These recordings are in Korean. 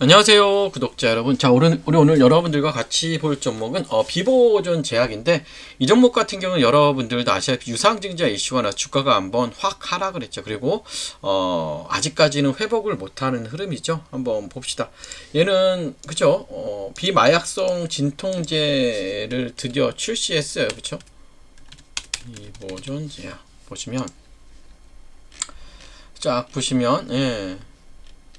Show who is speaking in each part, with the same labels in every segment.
Speaker 1: 안녕하세요 구독자 여러분. 자 오늘, 우리 오늘 여러분들과 같이 볼 종목은 어, 비보존 제약인데 이 종목 같은 경우는 여러분들도 아시다시피 유상증자 이슈가 나 주가가 한번 확 하락을 했죠. 그리고 어, 아직까지는 회복을 못하는 흐름이죠. 한번 봅시다. 얘는 그죠? 어, 비마약성 진통제를 드디어 출시했어요. 그쵸? 비보존 제약. 보시면. 쫙 보시면 예.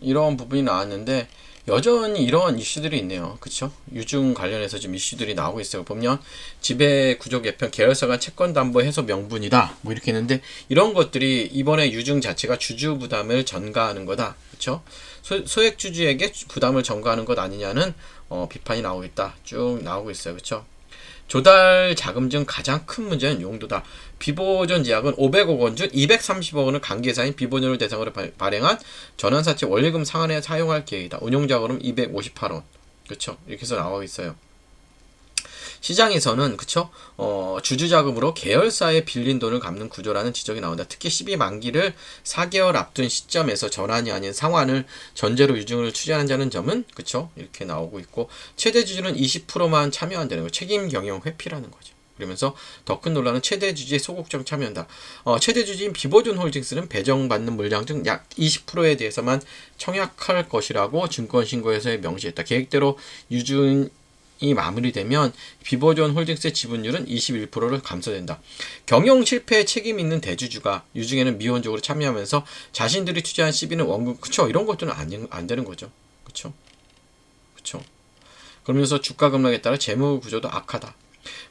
Speaker 1: 이런 부분이 나왔는데 여전히 이런 이슈들이 있네요. 그쵸? 유증 관련해서 좀 이슈들이 나오고 있어요. 보면 지배 구조 개편 계열사 간 채권 담보 해소 명분이다. 뭐 이렇게 했는데 이런 것들이 이번에 유증 자체가 주주 부담을 전가하는 거다. 소, 소액 주주에게 부담을 전가하는 것 아니냐는 어, 비판이 나오고 있다. 쭉 나오고 있어요. 그쵸? 조달 자금 중 가장 큰 문제는 용도다. 비보존 제약은 500억 원 중 230억 원을 관계사인 비보존을 대상으로 발- 발행한 전환사채 원리금 상환에 사용할 계획이다. 운용자금은 258원. 그쵸? 이렇게 해서 나와 있어요. 시장에서는 그쵸 어, 주주 자금으로 계열사에 빌린 돈을 갚는 구조라는 지적이 나온다. 특히 12 만기를 4개월 앞둔 시점에서 전환이 아닌 상환을 전제로 유증을 투자한다는 점은 그쵸 이렇게 나오고 있고 최대 주주는 20%만 참여한다는 거 책임 경영 회피라는 거죠. 그러면서 더 큰 논란은 최대 주주의 소극적 참여한다. 어, 최대 주주인 비보존 홀딩스는 배정받는 물량 중 약 20%에 대해서만 청약할 것이라고 증권 신고에서 명시했다. 계획대로 유증 이 마무리되면 비보존 홀딩스의 지분율은 21%를 감소된다. 경영 실패에 책임 있는 대주주가 유증에는 미온적으로 참여하면서 자신들이 투자한 시비는 원금 그쵸 이런 것들은 안, 안 되는 거죠. 그쵸 그쵸 그러면서 주가 급락에 따라 재무 구조도 악하다.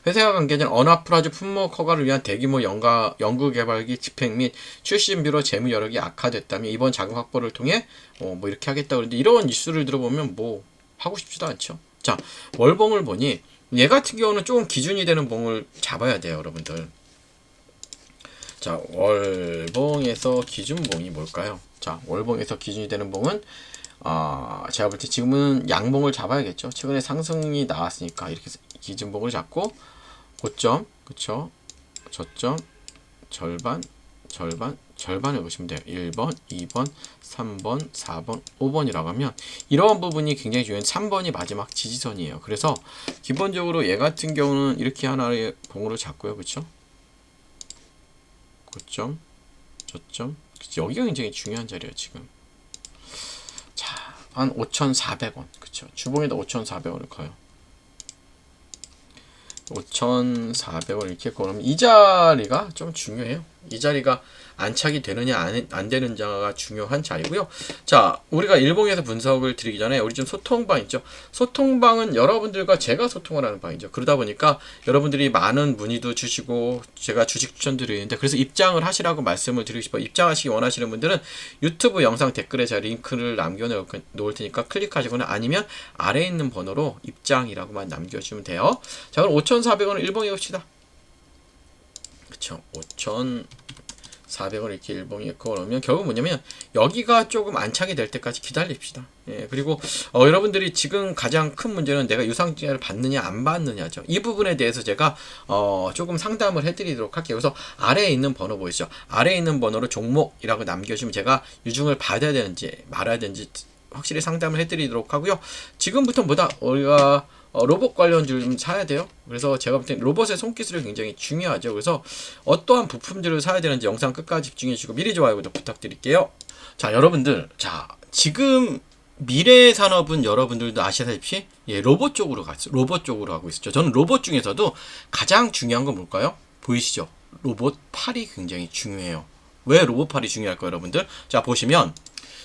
Speaker 1: 회사와 관계자는 언어프라즈 품목 허가를 위한 대규모 연가, 연구개발기 집행 및 출신비로 재무 여력이 악화됐다며 이번 자금 확보를 통해 어, 뭐 이렇게 하겠다 그러는데 이런 이슈를 들어보면 뭐 하고 싶지도 않죠. 자, 월봉을 보니 얘 같은 경우는 조금 기준이 되는 봉을 잡아야 돼요, 여러분들. 자, 월봉에서 기준봉이 뭘까요? 자, 월봉에서 기준이 되는 봉은 아, 제가 볼 때 지금은 양봉을 잡아야겠죠. 최근에 상승이 나왔으니까 이렇게 기준봉을 잡고 고점, 그쵸? 저점, 절반, 절반, 절반을 보시면 돼요. 1번, 2번, 3번, 4번, 5번이라고 하면 이런 부분이 굉장히 중요한 3번이 마지막 지지선이에요. 그래서 기본적으로 얘 같은 경우는 이렇게 하나의 봉으로 잡고요. 그쵸? 고점, 저점. 그쵸? 여기가 굉장히 중요한 자리예요, 지금. 자, 한 5,400원. 그쵸? 주봉에다 5,400원을 커요. 5,400원 이렇게 걸으면 이 자리가 좀 중요해요. 이 자리가 안착이 되느냐 안, 안 되느냐가 중요한 자리고요. 자, 우리가 일봉에서 분석을 드리기 전에 우리 좀 소통방 있죠. 소통방은 여러분들과 제가 소통을 하는 방이죠. 그러다 보니까 여러분들이 많은 문의도 주시고 제가 주식 추천드리는데 그래서 입장을 하시라고 말씀을 드리고 싶어요. 입장하시기 원하시는 분들은 유튜브 영상 댓글에 제가 링크를 남겨 놓을 테니까 클릭하시거나 아니면 아래에 있는 번호로 입장이라고만 남겨주시면 돼요. 자, 그럼 5,400원을 일봉에 봅시다. 그쵸. 5,400원 이렇게 일봉이 있고 그러면 결국 뭐냐면 여기가 조금 안착이 될 때까지 기다립시다. 예, 그리고 어, 여러분들이 지금 가장 큰 문제는 내가 유상증자를 받느냐 안 받느냐죠. 이 부분에 대해서 제가 어, 조금 상담을 해드리도록 할게요. 그래서 아래에 있는 번호 보이시죠? 아래에 있는 번호로 종목이라고 남겨주면 제가 유증을 받아야 되는지 말아야 되는지 확실히 상담을 해드리도록 하고요. 지금부터 뭐다 우리가 어, 로봇 관련주를 좀 사야 돼요. 그래서 제가 볼때 로봇의 손기술이 굉장히 중요하죠. 그래서 어떠한 부품들을 사야 되는지 영상 끝까지 집중해 주시고 미리 좋아요도 부탁드릴게요. 자, 여러분들. 자, 지금 미래 산업은 여러분들도 아시다시피 예, 로봇 쪽으로 갔어요. 로봇 쪽으로 하고 있죠. 저는 로봇 중에서도 가장 중요한 건 뭘까요? 보이시죠? 로봇 팔이 굉장히 중요해요. 왜 로봇 팔이 중요할까요, 여러분들? 자, 보시면